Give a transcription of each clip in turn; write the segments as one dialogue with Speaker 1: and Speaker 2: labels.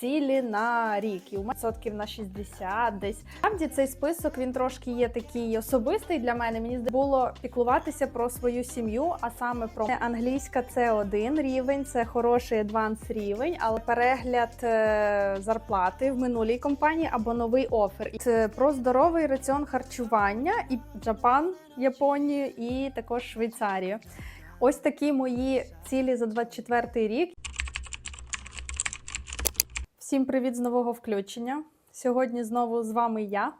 Speaker 1: цілі на рік, і у мене відсотків на 60 десь. Справді цей список він трошки є такий особистий для мене. Мені було піклуватися про свою сім'ю, а саме про англійська це один рівень, це хороший адванс рівень, але перегляд е, зарплати в минулій компанії або новий офер. Це про здоровий раціон харчування і Джапан, Японію, і також Швейцарію. Ось такі мої цілі за 24 рік. Всім привіт з нового включення. Сьогодні знову з вами я.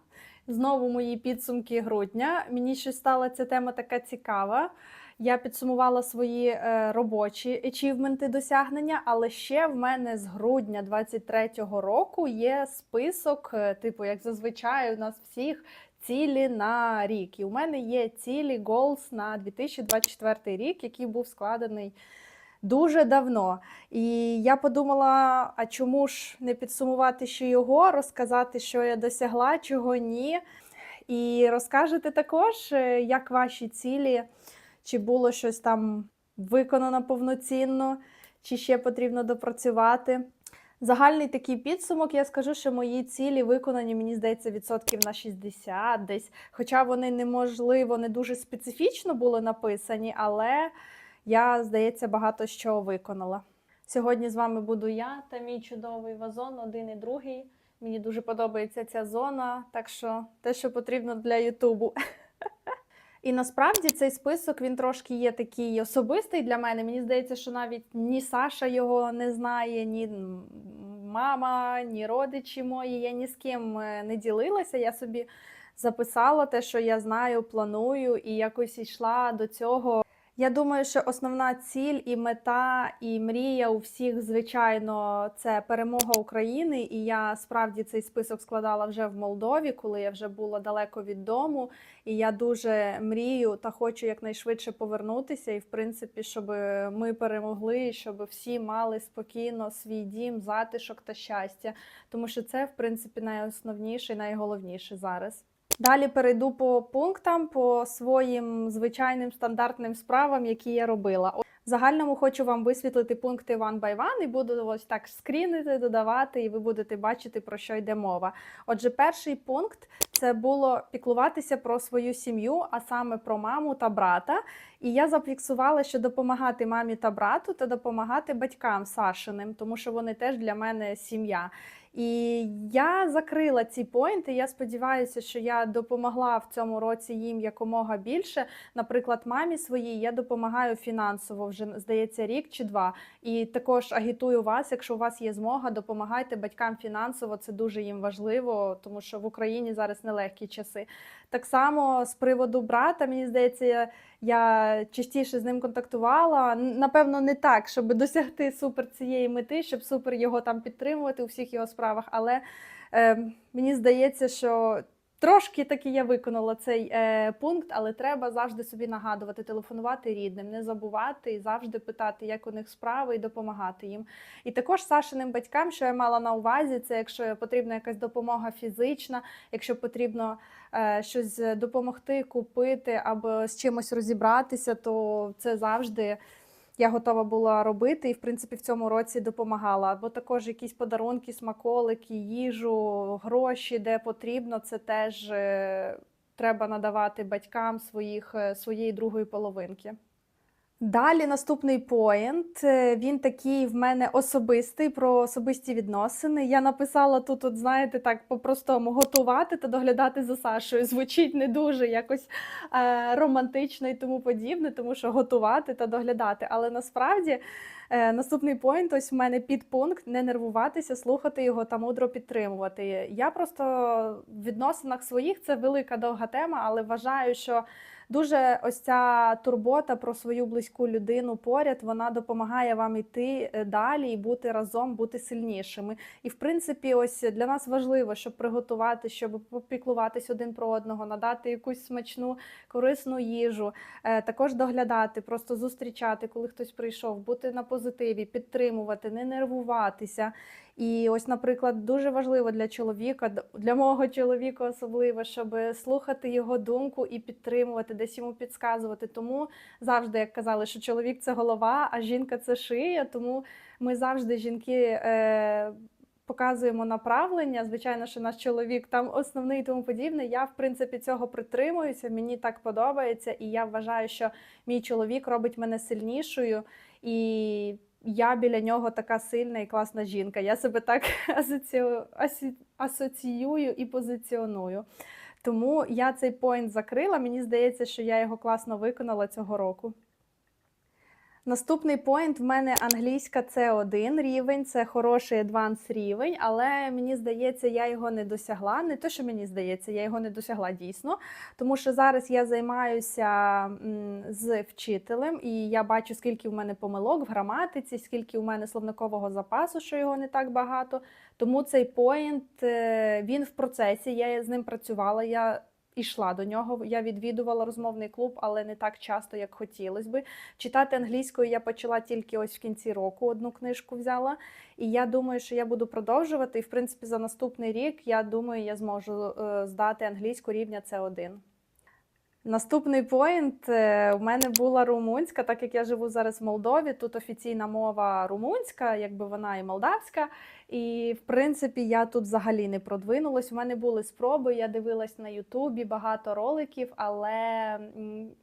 Speaker 1: Знову мої підсумки грудня. Мені ще стала ця тема така цікава. Я підсумувала свої е, робочі ачівменти досягнення, але ще в мене з грудня 23-го року є список, е, типу, як зазвичай, у нас всіх цілі на рік. І у мене є цілі goals на 2024 рік, який був складений дуже давно. І я подумала: а чому ж не підсумувати ще його, розказати, що я досягла, чого ні. І розкажете також, е, як ваші цілі, чи було щось там виконано повноцінно, чи ще потрібно допрацювати. Загальний такий підсумок, я скажу, що мої цілі виконані, мені здається, відсотків на 60 десь. Хоча вони неможливо, не дуже специфічно були написані, але я, здається, багато що виконала. Сьогодні з вами буду я та мій чудовий вазон, один і другий. Мені дуже подобається ця зона, так що те, що потрібно для Ютубу. І насправді цей список він трошки є такий особистий для мене. Мені здається, що навіть ні Саша його не знає, ні мама, ні родичі мої. Я ні з ким е, не ділилася. Я собі записала те, що я знаю, планую, і якось йшла до цього. Я думаю, що основна ціль і мета, і мрія у всіх, звичайно, це перемога України. І я справді цей список складала вже в Молдові, коли я вже була далеко від дому. І я дуже мрію та хочу якнайшвидше повернутися. І, в принципі, щоб ми перемогли, щоб всі мали спокійно свій дім, затишок та щастя. Тому що це, в принципі, найосновніше і найголовніше зараз. Далі перейду по пунктам, по своїм звичайним стандартним справам, які я робила. В загальному хочу вам висвітлити пункти one by one і буду ось так скрінити, додавати, і ви будете бачити, про що йде мова. Отже, перший пункт це було піклуватися про свою сім'ю, а саме про маму та брата. І я зафіксувала, що допомагати мамі та брату та допомагати батькам Сашиним, тому що вони теж для мене сім'я. І я закрила ці поінти. Я сподіваюся, що я допомогла в цьому році їм якомога більше. Наприклад, мамі своїй я допомагаю фінансово вже здається рік чи два. І також агітую вас, якщо у вас є змога, допомагайте батькам фінансово. Це дуже їм важливо, тому що в Україні зараз нелегкі часи. Так само з приводу брата, мені здається, я частіше з ним контактувала. Напевно, не так, щоб досягти супер цієї мети, щоб супер його там підтримувати у всіх його справах. Але е, мені здається, що трошки таки я виконала цей е, пункт, але треба завжди собі нагадувати, телефонувати рідним, не забувати і завжди питати, як у них справи, і допомагати їм. І також Сашиним батькам, що я мала на увазі, це якщо потрібна якась допомога фізична, якщо потрібно е, щось допомогти, купити або з чимось розібратися, то це завжди. Я готова була робити і, в принципі, в цьому році допомагала. Або також якісь подарунки, смаколики, їжу, гроші, де потрібно, це теж е, треба надавати батькам своїх, е, своєї другої половинки. Далі наступний поєнт. Е, Він такий в мене особистий про особисті відносини. Я написала тут, от знаєте, так по-простому готувати та доглядати за Сашою. Звучить не дуже якось е, романтично і тому подібне, тому що готувати та доглядати. Але насправді е, наступний поєнт, ось в мене підпункт не нервуватися, слухати його та мудро підтримувати. Я просто в відносинах своїх це велика довга тема, але вважаю, що. Дуже ось ця турбота про свою близьку людину поряд вона допомагає вам йти е, далі і бути разом, бути сильнішими. І в принципі, ось для нас важливо, щоб приготувати, щоб попіклуватись один про одного, надати якусь смачну корисну їжу, е, також доглядати, просто зустрічати, коли хтось прийшов, бути на позитиві, підтримувати, не нервуватися. І ось, наприклад, дуже важливо для чоловіка, для мого чоловіка особливо, щоб слухати його думку і підтримувати, десь йому підказувати. Тому завжди як казали, що чоловік це голова, а жінка це шия. Тому ми завжди жінки. Е показуємо направлення. Звичайно, що наш чоловік там основний і тому подібне. Я, в принципі, цього притримуюся. Мені так подобається, і я вважаю, що мій чоловік робить мене сильнішою. І я біля нього така сильна і класна жінка. Я себе так асоціюю, і позиціоную. Тому я цей поінт закрила. Мені здається, що я його класно виконала цього року. Наступний поінт в мене англійська C1 рівень, це хороший адванс рівень, але мені здається, я його не досягла. Не те, що мені здається, я його не досягла дійсно. Тому що зараз я займаюся з вчителем, і я бачу, скільки в мене помилок в граматиці, скільки в мене словникового запасу, що його не так багато. Тому цей поінт е, він в процесі. Я з ним працювала. Я ішла до нього. Я відвідувала розмовний клуб, але не так часто, як хотілося би. Читати англійською я почала тільки ось в кінці року. Одну книжку взяла. І я думаю, що я буду продовжувати. І в принципі, за наступний рік я думаю, я зможу е, здати англійську рівня С1. Наступний поінт е, у мене була румунська, так як я живу зараз в Молдові. Тут офіційна мова румунська, якби вона і молдавська. І в принципі я тут взагалі не продвинулась. У мене були спроби. Я дивилась на Ютубі багато роликів, але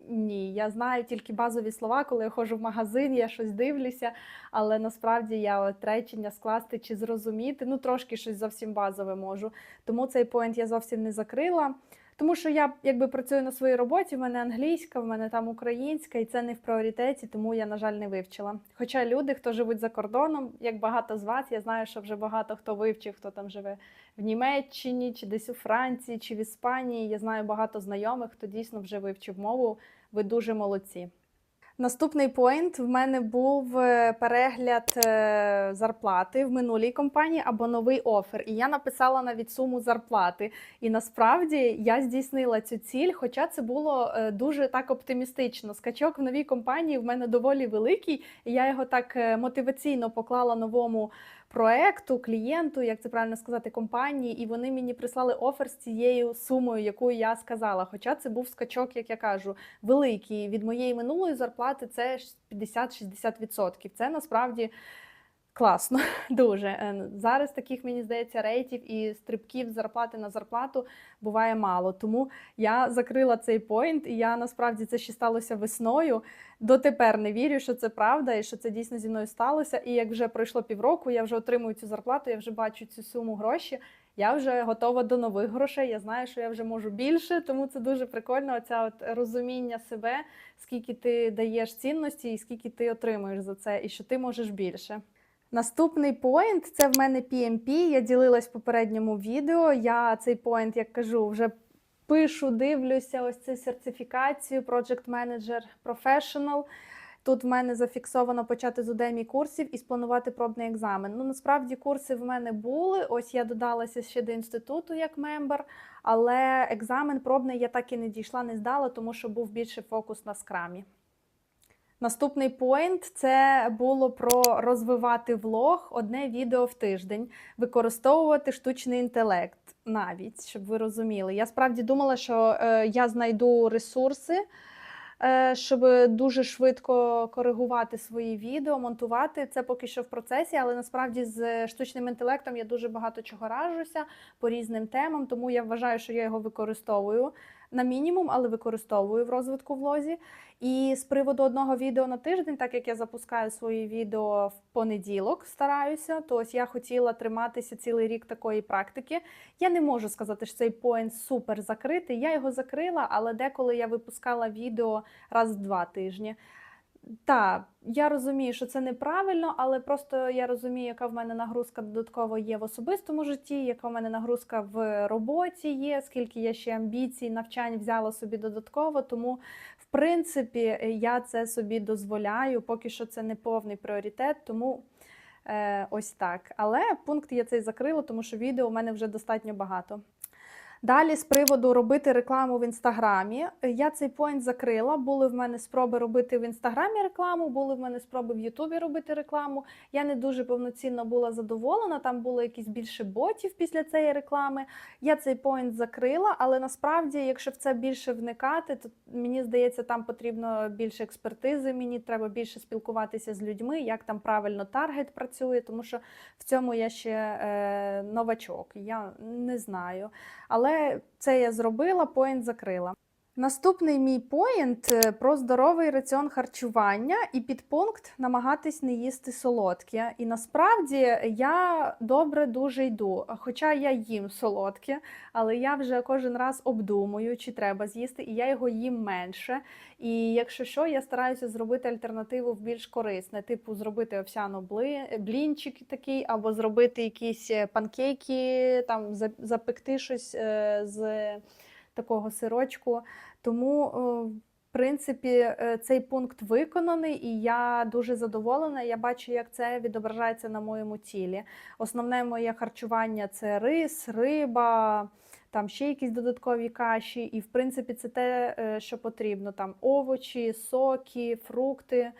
Speaker 1: ні, я знаю тільки базові слова, коли я ходжу в магазин, я щось дивлюся. Але насправді я от речення скласти чи зрозуміти, ну трошки щось зовсім базове можу. Тому цей поінт я зовсім не закрила. Тому що я якби працюю на своїй роботі, в мене англійська, в мене там українська, і це не в пріоритеті, тому я, на жаль, не вивчила. Хоча люди, хто живуть за кордоном, як багато з вас, я знаю, що вже багато хто вивчив, хто там живе в Німеччині, чи десь у Франції, чи в Іспанії. Я знаю багато знайомих, хто дійсно вже вивчив мову. Ви дуже молодці. Наступний поінт в мене був е, перегляд е, зарплати в минулій компанії або новий офер. І я написала навіть суму зарплати. І насправді я здійснила цю ціль, хоча це було е, дуже так оптимістично. Скачок в новій компанії в мене доволі великий, і я його так мотиваційно поклала новому проекту, клієнту, як це правильно сказати, компанії, і вони мені прислали офер з цією сумою, яку я сказала. Хоча це був скачок, як я кажу, великий. Від моєї минулої зарплати це 50-60%. Це насправді. Класно, дуже. Е, Зараз таких, мені здається, рейтів і стрибків зарплати на зарплату буває мало. Тому я закрила цей поінт, і я насправді це ще сталося весною. Дотепер не вірю, що це правда і що це дійсно зі мною сталося. І як вже пройшло півроку, я вже отримую цю зарплату, я вже бачу цю суму гроші. Я вже готова до нових грошей. Я знаю, що я вже можу більше, тому це дуже прикольно. Оця от розуміння себе, скільки ти даєш цінності і скільки ти отримуєш за це, і що ти можеш більше. Наступний поінт це в мене PMP. Я ділилась в попередньому відео. Я цей поінт, як кажу, вже пишу, дивлюся ось цю сертифікацію Project Manager Professional. Тут в мене зафіксовано почати з Udemy курсів і спланувати пробний екзамен. Ну, насправді курси в мене були. Ось я додалася ще до інституту як мембер, але екзамен пробний я так і не дійшла, не здала, тому що був більше фокус на скрамі. Наступний поінт це було про розвивати влог одне відео в тиждень, використовувати штучний інтелект навіть, щоб ви розуміли. Я справді думала, що е, я знайду ресурси, щоб дуже швидко коригувати свої відео, монтувати. Це поки що в процесі, але насправді з штучним інтелектом я дуже багато чого ражуся по різним темам, тому я вважаю, що я його використовую на мінімум, але використовую в розвитку влозі. І з приводу одного відео на тиждень, так як я запускаю свої відео в понеділок, стараюся, то ось я хотіла триматися цілий рік такої практики. Я не можу сказати, що цей поінт супер закритий. Я його закрила, але деколи я випускала відео раз в два тижні. Так, я розумію, що це неправильно, але просто я розумію, яка в мене нагрузка додатково є в особистому житті, яка в мене нагрузка в роботі є, скільки я ще амбіцій, навчань взяла собі додатково. Тому, в принципі, я це собі дозволяю. Поки що це не повний пріоритет, тому е, ось так. Але пункт я цей закрила, тому що відео у мене вже достатньо багато. Далі з приводу робити рекламу в інстаграмі. Я цей поінт закрила. Були в мене спроби робити в інстаграмі рекламу, були в мене спроби в Ютубі робити рекламу. Я не дуже повноцінно була задоволена. Там було якісь більше ботів після цієї реклами. Я цей поінт закрила, але насправді, якщо в це більше вникати, то мені здається, там потрібно більше експертизи. Мені треба більше спілкуватися з людьми, як там правильно таргет працює, тому що в цьому я ще е, новачок. Я не знаю. Але це я зробила, поінт закрила. Наступний мій поінт е, про здоровий раціон харчування і підпункт намагатись не їсти солодке. І насправді я добре дуже йду. Хоча я їм солодке, але я вже кожен раз обдумую, чи треба з'їсти, і я його їм менше. І якщо що, я стараюся зробити альтернативу в більш корисне, типу зробити овсяну блінчик такий, або зробити якісь е, панкейки, там запекти щось е, з такого сирочку. Тому, е, в принципі, е, цей пункт виконаний, і я дуже задоволена. Я бачу, як це відображається на моєму тілі. Основне моє харчування це рис, риба. Там ще якісь додаткові каші, і в принципі це те, е, що потрібно. Там овочі, соки, фрукти,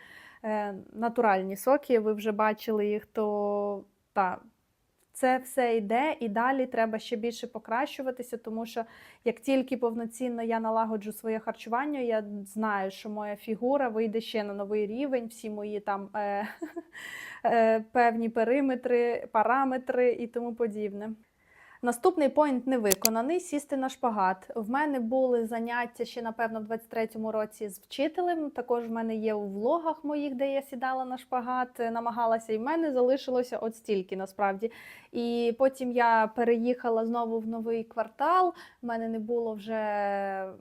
Speaker 1: натуральні соки. Ви вже бачили їх, то та, це все йде, і далі треба ще більше покращуватися, тому що як тільки повноцінно я налагоджу своє харчування, я знаю, що моя фігура вийде ще на новий рівень, всі мої там е, е, певні периметри, параметри і тому подібне. Наступний поінт не виконаний сісти на шпагат. В мене були заняття ще, напевно, в 23-му році з вчителем. Також в мене є у влогах моїх, де я сідала на шпагат, е, намагалася, і в мене залишилося от стільки насправді. І потім я переїхала знову в новий квартал. В мене не було вже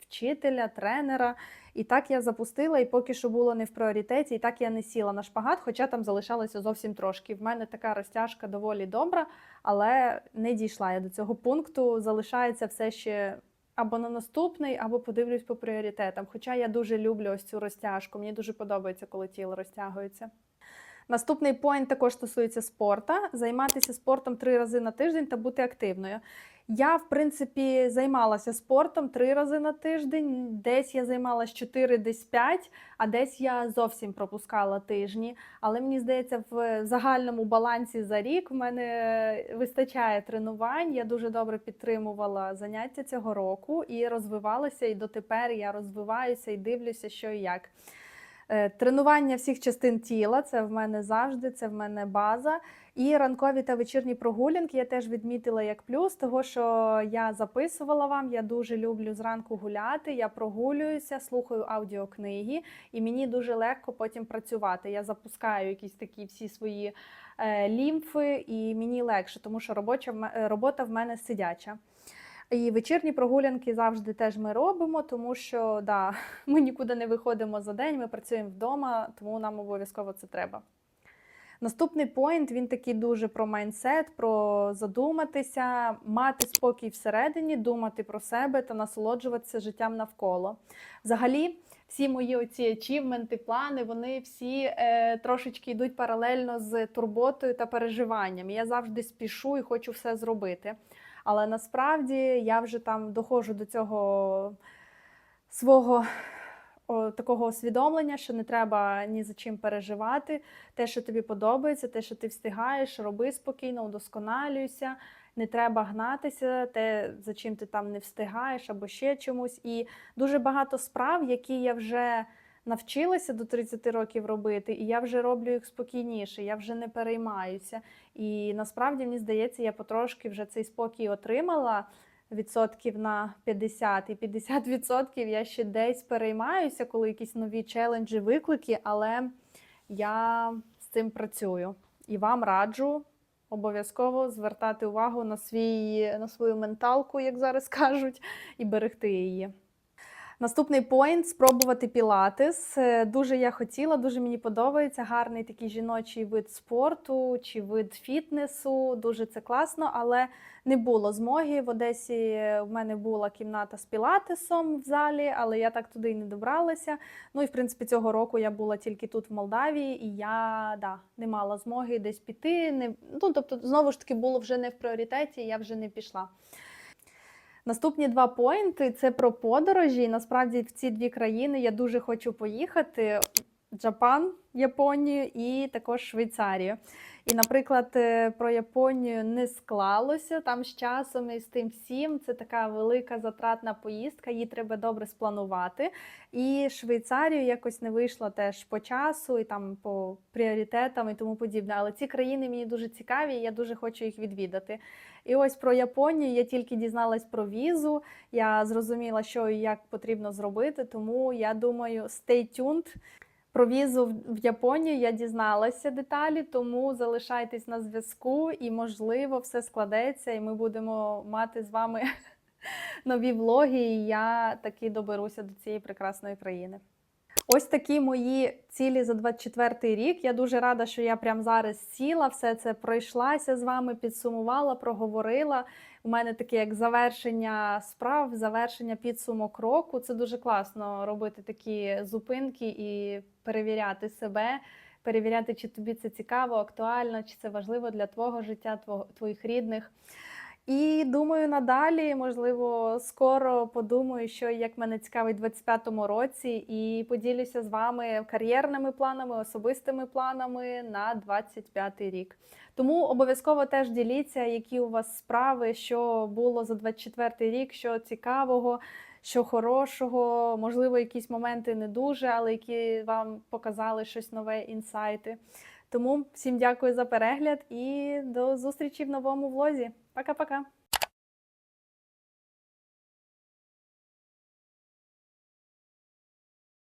Speaker 1: вчителя, тренера. І так я запустила, і поки що було не в пріоритеті, і так я не сіла на шпагат, хоча там залишалося зовсім трошки. В мене така розтяжка доволі добра, але не дійшла я до цього пункту. Залишається все ще або на наступний, або подивлюсь по пріоритетам. Хоча я дуже люблю ось цю розтяжку. Мені дуже подобається, коли тіло розтягується. Наступний поінт також стосується спорту. Займатися спортом три рази на тиждень та бути активною. Я, в принципі, займалася спортом три рази на тиждень. Десь я займалася 4, десь 5, а десь я зовсім пропускала тижні. Але мені здається, в загальному балансі за рік в мене вистачає тренувань. Я дуже добре підтримувала заняття цього року і розвивалася. І дотепер я розвиваюся і дивлюся, що і як. Е, Тренування всіх частин тіла це в мене завжди, це в мене база. І ранкові та вечірні прогулянки я теж відмітила як плюс, того що я записувала вам. Я дуже люблю зранку гуляти. Я прогулююся, слухаю аудіокниги, і мені дуже легко потім працювати. Я запускаю якісь такі всі свої е, лімфи, і мені легше, тому що робоча в е, робота в мене сидяча. І вечірні прогулянки завжди теж ми робимо, тому що да, ми нікуди не виходимо за день, ми працюємо вдома, тому нам обов'язково це треба. Наступний поінт він такий дуже про майндсет, про задуматися, мати спокій всередині, думати про себе та насолоджуватися життям навколо. Взагалі, всі мої оці ачівменти, плани, вони всі е, трошечки йдуть паралельно з турботою та переживанням. Я завжди спішу і хочу все зробити. Але насправді я вже там доходжу до цього свого о, такого усвідомлення, що не треба ні за чим переживати. Те, що тобі подобається, те, що ти встигаєш, роби спокійно, удосконалюйся. Не треба гнатися, те, за чим ти там не встигаєш, або ще чомусь. І дуже багато справ, які я вже навчилася до 30 років робити, і я вже роблю їх спокійніше, я вже не переймаюся. І насправді мені здається, я потрошки вже цей спокій отримала відсотків на 50, і 50 відсотків я ще десь переймаюся, коли якісь нові челенджі, виклики, але я з цим працюю. І вам раджу обов'язково звертати увагу на, свій, на свою менталку, як зараз кажуть, і берегти її. Наступний поінт спробувати пілатес. Е, Дуже я хотіла, дуже мені подобається. Гарний такий жіночий вид спорту чи вид фітнесу. Дуже це класно, але не було змоги. В Одесі в мене була кімната з пілатесом в залі, але я так туди і не добралася. Ну і в принципі цього року я була тільки тут, в Молдавії, і я да, не мала змоги десь піти. Не, ну, тобто, знову ж таки, було вже не в пріоритеті, я вже не пішла. Наступні два поінти це про подорожі. Насправді в ці дві країни я дуже хочу поїхати: Джапан, Японію і також Швейцарію. І, наприклад, е, про Японію не склалося там з часом і з тим всім. Це така велика затратна поїздка, її треба добре спланувати. І Швейцарію якось не вийшло теж по часу і там по пріоритетам і тому подібне. Але ці країни мені дуже цікаві, і я дуже хочу їх відвідати. І ось про Японію я тільки дізналась про візу. Я зрозуміла, що і як потрібно зробити. Тому я думаю, stay tuned. Про візу в- Японію я дізналася деталі, тому залишайтесь на зв'язку і, можливо, все складеться, і ми будемо мати з вами нові влоги, і я таки доберуся до цієї прекрасної країни. Ось такі мої цілі за 24 рік. Я дуже рада, що я прямо зараз сіла, все це пройшлася з вами, підсумувала, проговорила. У мене таке як завершення справ, завершення підсумок року. Це дуже класно робити такі зупинки і перевіряти себе, перевіряти, чи тобі це цікаво, актуально, чи це важливо для твого життя, твоїх рідних. І думаю, надалі, можливо, скоро подумаю, що як мене цікавить в 25-му році, і поділюся з вами кар'єрними планами, особистими планами на 25-й рік. Тому обов'язково теж діліться, які у вас справи, що було за 24-й рік, що цікавого, що хорошого, можливо, якісь моменти не дуже, але які вам показали щось нове, інсайти. Тому всім дякую за перегляд і до зустрічі в новому влозі. Пока-пока!